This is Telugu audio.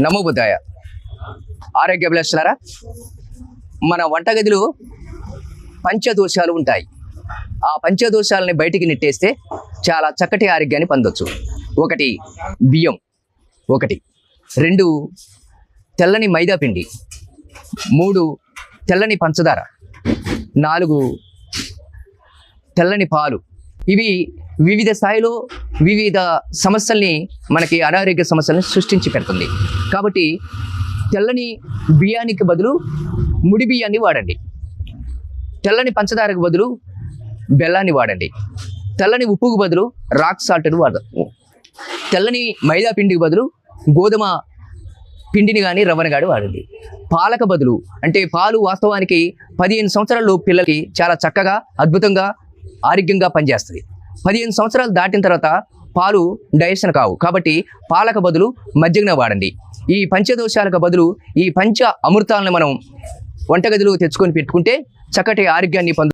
నమో బుద్ధాయ. ఆరోగ్య అభిలాషలారా మన వంటగదిలో పంచదోషాలు ఉంటాయి. ఆ పంచదోషాలని బయటికి నెట్టేస్తే చాలా చక్కటి ఆరోగ్యాన్ని పొందొచ్చు. ఒకటి బియ్యం. ఒకటి. రెండు తెల్లని మైదా పిండి. మూడు తెల్లని పంచదార. నాలుగు తెల్లని పాలు. ఇవి వివిధ స్థాయిలో వివిధ సమస్యల్ని మనకి అనారోగ్య సమస్యలను సృష్టించి పెడుతుంది. కాబట్టి తెల్లని బియ్యానికి బదులు ముడి బియ్యాన్ని వాడండి. తెల్లని పంచదారకు బదులు బెల్లాన్ని వాడండి. తెల్లని ఉప్పుకు బదులు రాక్ సాల్ట్ను వాడ తెల్లని మైదా పిండికి బదులు గోధుమ పిండిని కానీ రవ్వని కానీ వాడండి. పాలకు బదులు అంటే పాలు వాస్తవానికి పదిహేను సంవత్సరాలు పిల్లలకి చాలా చక్కగా అద్భుతంగా ఆరోగ్యంగా పనిచేస్తుంది. పదిహేను సంవత్సరాలు దాటిన తర్వాత పాలు డైజెషన్ కావు. కాబట్టి పాలకు బదులు మజ్జిగన వాడండి. ఈ పంచదోషాలకు బదులు ఈ పంచ అమృతాలను మనం వంటగదిలో తెచ్చుకొని పెట్టుకుంటే చక్కటి ఆరోగ్యాన్ని పొందు